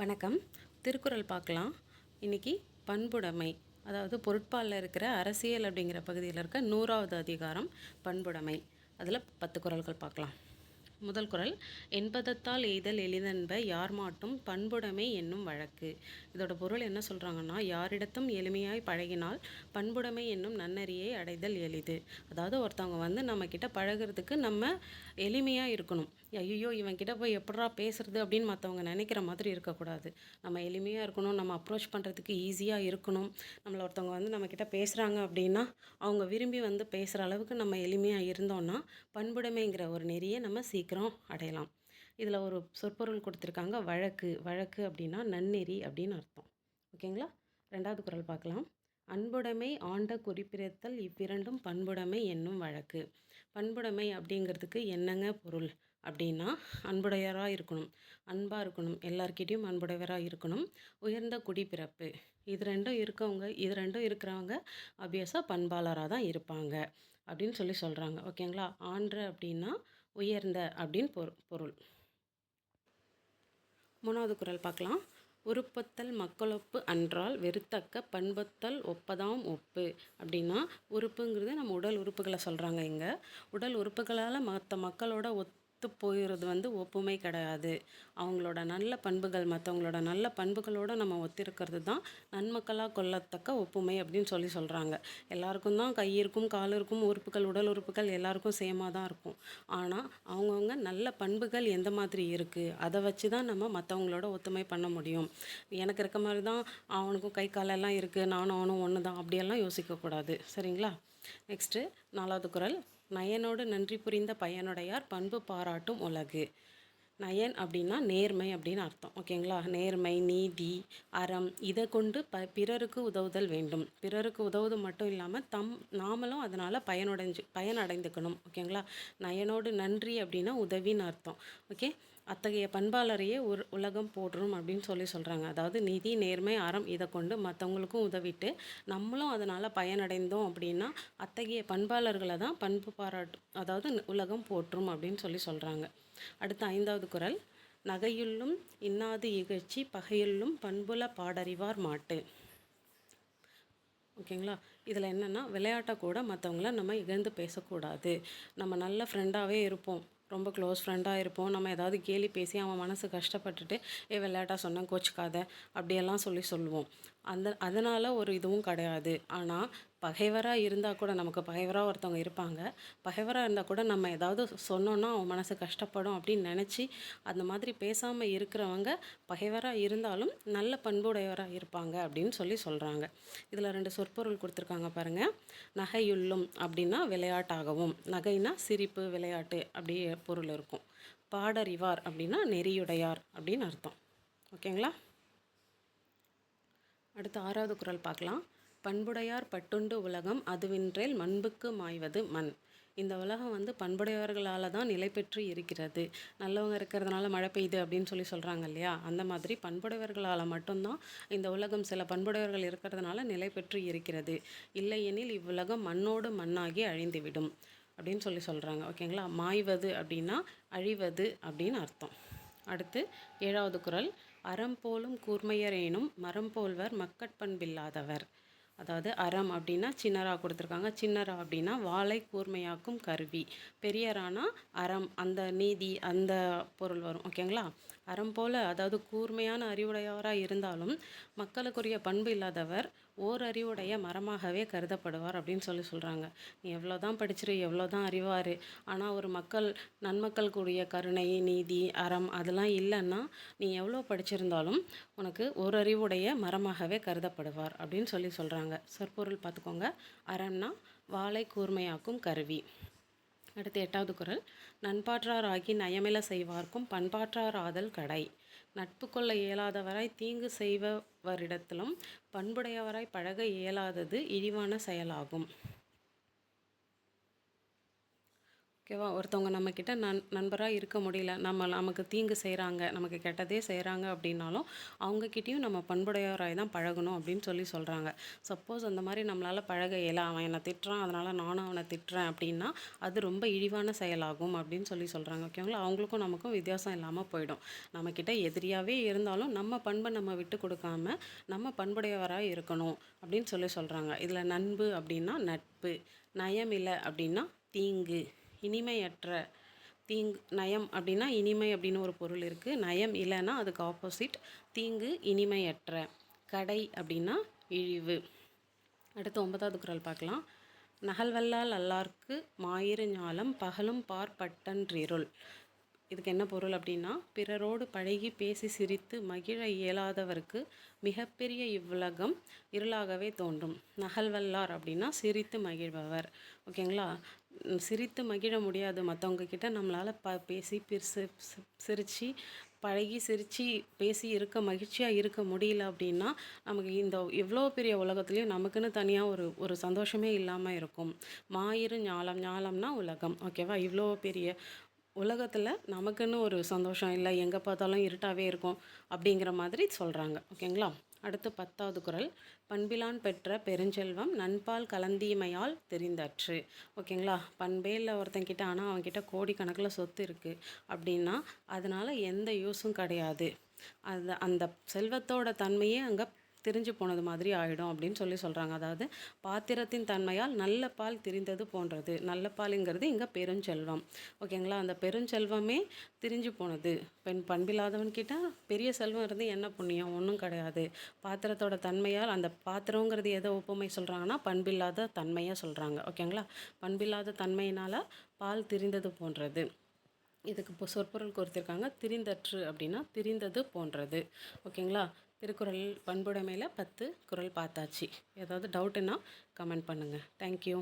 வணக்கம். திருக்குறள் பார்க்கலாம். இன்னைக்கு பண்புடைமை அதாவது பொருட்பாலில் இருக்கிற அரசியல் அப்படிங்கிற பகுதியில் இருக்க நூறாவது அதிகாரம் பண்புடைமை. அதில் பத்து குறள்கள் பார்க்கலாம். முதல் குரல் என்பதத்தால் எய்தல் எளிதென்ப யார் மாட்டும் பண்புடைமை என்னும் வழக்கு. இதோட பொருள் என்ன சொல்கிறாங்கன்னா யாரிடத்தும் எளிமையாய் பழகினால் பண்புடைமை என்னும் நன்னறியை அடைதல் எளிது. அதாவது ஒருத்தவங்க வந்து நம்மக்கிட்ட பழகிறதுக்கு பழகுறதுக்கு நம்ம எளிமையாக இருக்கணும். ஐயோ இவன் கிட்ட போய் எப்படா பேசுறது? அப்படின்னு மற்றவங்க நினைக்கிற மாதிரி இருக்கக்கூடாது. நம்ம எளிமையாக இருக்கணும் நம்ம அப்ரோச் பண்ணுறதுக்கு ஈஸியாக இருக்கணும். நம்மளை ஒருத்தவங்க வந்து நம்மக்கிட்ட பேசுகிறாங்க அப்படின்னா அவங்க விரும்பி வந்து பேசுகிற அளவுக்கு நம்ம எளிமையாக இருந்தோம்னா பண்புடைமைங்கிற ஒரு நெறியை நம்ம சீக்கிரம் அடையலாம். இதில் ஒரு சொற்பொருள் கொடுத்துருக்காங்க வழக்கு. வழக்கு அப்படின்னா நன்னெறி அப்படின்னு அர்த்தம். ஓகேங்களா? ரெண்டாவது குரல் பார்க்கலாம். அன்புடைமை ஆண்ட குறிப்பிடத்தல் இவ்விரண்டும் பண்புடைமை என்னும் வழக்கு. பண்புடைமை அப்படிங்கிறதுக்கு என்னங்க பொருள்? அப்படின்னா அன்புடையராக இருக்கணும். அன்பாக இருக்கணும். எல்லார்கிட்டயும் அன்புடையவராக இருக்கணும். உயர்ந்த குடிப்பிறப்பு. இது ரெண்டும் இருக்கவங்க இது ரெண்டும் இருக்கிறவங்க ஆப்வியஸாக பண்பாளராக தான் இருப்பாங்க அப்படின்னு சொல்லி சொல்கிறாங்க ஓகேங்களா? ஆண்ட அப்படின்னா உயர்ந்த அப்படின்னு பொரு பொருள். மூணாவது குரல் பார்க்கலாம். உருப்பத்தல் மக்களொப்பு அன்றால் வெறுத்தக்க பண்பத்தல் ஒப்பதாம் ஒப்பு. அப்படின்னா உறுப்புங்கிறது நம்ம உடல் உறுப்புகளை சொல்கிறாங்க இங்கே. உடல் உறுப்புகளால் மற்ற மக்களோட ஒத்து போயிடுறது வந்து ஒப்புமை கிடையாது. அவங்களோட நல்ல பண்புகள் மற்றவங்களோட நல்ல பண்புகளோடு நம்ம ஒத்திருக்கிறது தான் நன்மக்களாக கொள்ளத்தக்க ஒப்புமை அப்படின்னு சொல்லி சொல்கிறாங்க எல்லாருக்கும் தான் கை இருக்கும் கால் இருக்கும் உறுப்புகள் உடல் உறுப்புகள் எல்லாருக்கும் சேமாக தான் இருக்கும். ஆனால் அவங்கவுங்க நல்ல பண்புகள் எந்த மாதிரி இருக்குது அதை வச்சு தான் நம்ம மற்றவங்களோட ஒத்துமை பண்ண முடியும். எனக்கு இருக்க மாதிரி தான் அவனுக்கும் கை காலெல்லாம் இருக்குது நானும் அவனும் ஒன்று தான் அப்படியெல்லாம் யோசிக்கக்கூடாது. சரிங்களா? நெக்ஸ்ட்டு நாலாவது குரல். நயனோடு நன்றி புரிந்த பயனுடையார் பண்பு பாராட்டும் உலகு. நயன் அப்படின்னா நேர்மை அப்படின்னு அர்த்தம். ஓகேங்களா? நேர்மை நீதி அறம் இதை கொண்டு ப பிறருக்கு உதவுதல் வேண்டும். பிறருக்கு உதவுவது மட்டும் இல்லாமல் தம் நாமளும் அதனால் பயனடைஞ்சு பயனடைந்துக்கணும். ஓகேங்களா? நயனோடு நன்றி அப்படின்னா உதவின்னு அர்த்தம். ஓகே? அத்தகைய பண்பாளரையே ஒரு உலகம் போற்றும் அப்படின்னு சொல்லி சொல்கிறாங்க அதாவது நிதி நேர்மை அறம் இதை கொண்டு மற்றவங்களுக்கும் உதவிட்டு நம்மளும் அதனால் பயனடைந்தோம் அப்படின்னா அத்தகைய பண்பாளர்களை தான் பண்பு பாராட்டு அதாவது உலகம் போற்றும் அப்படின்னு சொல்லி சொல்கிறாங்க அடுத்த ஐந்தாவது குறள் நகையுள்ளும் இன்னாது இகழ்ச்சி பகையுள்ளும் பண்புல பாடறிவார் மாட்டு. ஓகேங்களா? இதில் என்னென்னா விளையாட்டை கூட மற்றவங்கள நம்ம இகழ்ந்து பேசக்கூடாது. நம்ம நல்ல ஃப்ரெண்டாகவே இருப்போம். ரொம்ப க்ளோஸ் ஃப்ரெண்டாக இருப்போம். நம்ம ஏதாவது கேலி பேசி அவன் மனசு கஷ்டப்பட்டுட்டு ஏ விளையாட்டாக சொன்னேன் கோச்சிக்காத அப்படியெல்லாம் சொல்லி சொல்லுவோம். அந்த அதனால் ஒரு இதுவும் கிடையாது. ஆனால் பகைவராக இருந்தால் கூட நமக்கு பகைவராக ஒருத்தவங்க இருப்பாங்க. பகைவராக இருந்தால் கூட நம்ம ஏதாவது சொன்னோன்னா அவன் மனசு கஷ்டப்படும் அப்படின்னு நினச்சி அந்த மாதிரி பேசாமல் இருக்கிறவங்க பகைவராக இருந்தாலும் நல்ல பண்புடையவராக இருப்பாங்க அப்படின்னு சொல்லி சொல்கிறாங்க இதில் ரெண்டு சொற்பொருள் கொடுத்துருக்காங்க பாருங்கள் நகையுள்ளும் அப்படின்னா விளையாட்டாகவும் நகைனா சிரிப்பு விளையாட்டு அப்படி பொருள் இருக்கும். பாடறிவார் அப்படின்னா நெறியுடையார் அப்படின்னு அர்த்தம். ஓகேங்களா? அடுத்து ஆறாவது குரல் பார்க்கலாம். பண்புடையார் பட்டுண்டு உலகம் அதுவின்றேல் மண்புக்கு மாய்வது மண். இந்த உலகம் வந்து பண்புடையவர்களால் தான் நிலை பெற்று இருக்கிறது. நல்லவங்க இருக்கிறதுனால மழை பெய்யுது அப்படின்னு சொல்லி சொல்கிறாங்க இல்லையா? அந்த மாதிரி பண்புடையவர்களால் மட்டும்தான் இந்த உலகம் சில பண்புடையவர்கள் இருக்கிறதுனால நிலை பெற்று இருக்கிறது. இல்லையெனில் இவ்வுலகம் மண்ணோடு மண்ணாகி அழிந்துவிடும் அப்படின்னு சொல்லி சொல்கிறாங்க ஓகேங்களா மாய்வது அப்படின்னா அழிவது அப்படின்னு அர்த்தம். அடுத்து ஏழாவது குரல். அறம் போலும் கூர்மையரேனும் மரம் போல்வர் மக்கட்பண்பில்லாதவர். அதாவது அறம் அப்படின்னா சின்னரா கொடுத்துருக்காங்க. சின்னரா அப்படின்னா வாழை கூர்மையாக்கும் கருவி. பெரியரானா அறம் அந்த நீதி அந்த பொருள் வரும். ஓகேங்களா? அறம் போல் அதாவது கூர்மையான அறிவுடையவராக இருந்தாலும் மக்களுக்குரிய பண்பு இல்லாதவர் ஓர் அறிவுடைய மரமாகவே கருதப்படுவார் அப்படின்னு சொல்லி சொல்கிறாங்க நீ எவ்வளோ தான் படிச்சிரு எவ்வளோ தான் அறிவார் ஆனால் ஒரு மக்கள் நன்மக்கள் கூடிய கருணை நீதி அறம் அதெல்லாம் இல்லைன்னா நீ எவ்வளோ படிச்சிருந்தாலும் உனக்கு ஒரு அறிவுடைய மரமாகவே கருதப்படுவார் அப்படின்னு சொல்லி சொல்கிறாங்க சொற்பொருள் பார்த்துக்கோங்க. அறம்னா வாளை கூர்மையாக்கும் கருவி. அடுத்து எட்டாவது குரல். நண்பாற்றாராகி நயமில செய்வார்க்கும் பண்பாற்றார் ஆதல் கடை. நட்பு கொள்ள இயலாதவராய் தீங்கு செய்பவரிடத்திலும் பண்புடையவராய் பழக இயலாதது இழிவான செயலாகும். ஓகேவா? ஒருத்தவங்க நம்மக்கிட்ட நண் நண்பராக இருக்க முடியல. நம்ம நமக்கு தீங்கு செய்கிறாங்க நமக்கு கெட்டதே செய்கிறாங்க அப்படின்னாலும் அவங்கக்கிட்டேயும் நம்ம பண்புடையவராய் தான் பழகணும் அப்படின்னு சொல்லி சொல்கிறாங்க சப்போஸ் அந்த மாதிரி நம்மளால் பழக இயல அவன் என்னை திட்டுறான் அதனால் நானும் அவனை திட்டுறேன் அப்படின்னா அது ரொம்ப இழிவான செயலாகும் அப்படின்னு சொல்லி சொல்கிறாங்க ஓகேங்களா? அவங்களுக்கும் நமக்கும் வித்தியாசம் இல்லாமல் போயிடும். நம்மக்கிட்ட எதிரியாகவே இருந்தாலும் நம்ம பண்பை நம்ம விட்டு கொடுக்காம நம்ம பண்புடையவராக இருக்கணும் அப்படின்னு சொல்லி சொல்கிறாங்க இதில் நண்பு அப்படின்னா நட்பு நயமில்லை அப்படின்னா தீங்கு. இனிமையற்ற தீங்கு நயம் அப்படின்னா இனிமை அப்படின்னு ஒரு பொருள் இருக்குது நயம் இல்லைன்னா அதுக்கு ஆப்போசிட் தீங்கு இனிமையற்ற. கடை அப்படின்னா இழிவு. அடுத்து ஒன்பதாவது குரல் பார்க்கலாம். நகல்வல்லால் அல்லார்க்கு மாயிறு ஞாலம் பகலும் பார்ப்பட்டன்றிருள். இதுக்கு என்ன பொருள் அப்படின்னா பிறரோடு பழகி பேசி சிரித்து மகிழ இயலாதவருக்கு மிகப்பெரிய இவ்வுலகம் இருளாகவே தோன்றும். நகல்வல்லார் அப்படின்னா சிரித்து மகிழ்பவர். ஓகேங்களா? சிரித்து மகிழ முடியாது. மற்றவங்க கிட்ட நம்மளால் ப பேசி பிரிசு சிரித்து பழகி சிரித்து பேசி இருக்க மகிழ்ச்சியாக இருக்க முடியல அப்படின்னா நமக்கு இந்த எவ்வளோ பெரிய உலகத்துலேயும் நமக்குன்னு தனியாக ஒரு ஒரு சந்தோஷமே இல்லாமல் இருக்கும். மாயிரு ஞாலம் ஞாலம்னா உலகம். ஓகேவா? இவ்வளோ பெரிய உலகத்தில் நமக்குன்னு ஒரு சந்தோஷம் இல்லை எங்கே பார்த்தாலும் இருட்டாகவே இருக்கும் அப்படிங்கிற மாதிரி சொல்கிறாங்க ஓகேங்களா? அடுத்து பத்தாவது குரல். பண்பிலான் பெற்ற பெருஞ்செல்வம் நண்பால் கலந்தீமையால் தெரிந்தாற்று. ஓகேங்களா? பண்பே இல்லை ஒருத்தன்கிட்ட ஆனால் அவன்கிட்ட கோடிக்கணக்கில் சொத்து இருக்குது அப்படின்னா அதனால் எந்த யூஸும் கிடையாது. அது அந்த செல்வத்தோட தன்மையே அங்கே திரிஞ்சு போனது மாதிரி ஆகிடும் அப்படின்னு சொல்லி சொல்கிறாங்க அதாவது பாத்திரத்தின் தன்மையால் நல்ல பால் திரிந்தது போன்றது. நல்ல பாலுங்கிறது இங்கே பெருஞ்செல்வம். ஓகேங்களா? அந்த பெருஞ்செல்வமே திரிஞ்சு போனது. பெண் பண்பில்லாதவன் கிட்ட பெரிய செல்வம் இருந்து என்ன புண்ணியம்? ஒன்றும் கிடையாது. பாத்திரத்தோட தன்மையால் அந்த பாத்திரங்கிறது எதை ஒப்புமை சொல்கிறாங்கன்னா பண்பில்லாத தன்மையாக சொல்கிறாங்க ஓகேங்களா? பண்பில்லாத தன்மையினால் பால் திரிந்தது போன்றது. இதுக்கு இப்போ சொற்பொருள் கொடுத்துருக்காங்க. திரிந்தற்று அப்படின்னா திரிந்தது போன்றது. ஓகேங்களா? திருக்குறள் பண்புடைமையில் பத்து குறள் பார்த்தாச்சு. ஏதாவது டவுட்டுன்னா கமெண்ட் பண்ணுங்கள் தேங்க்யூ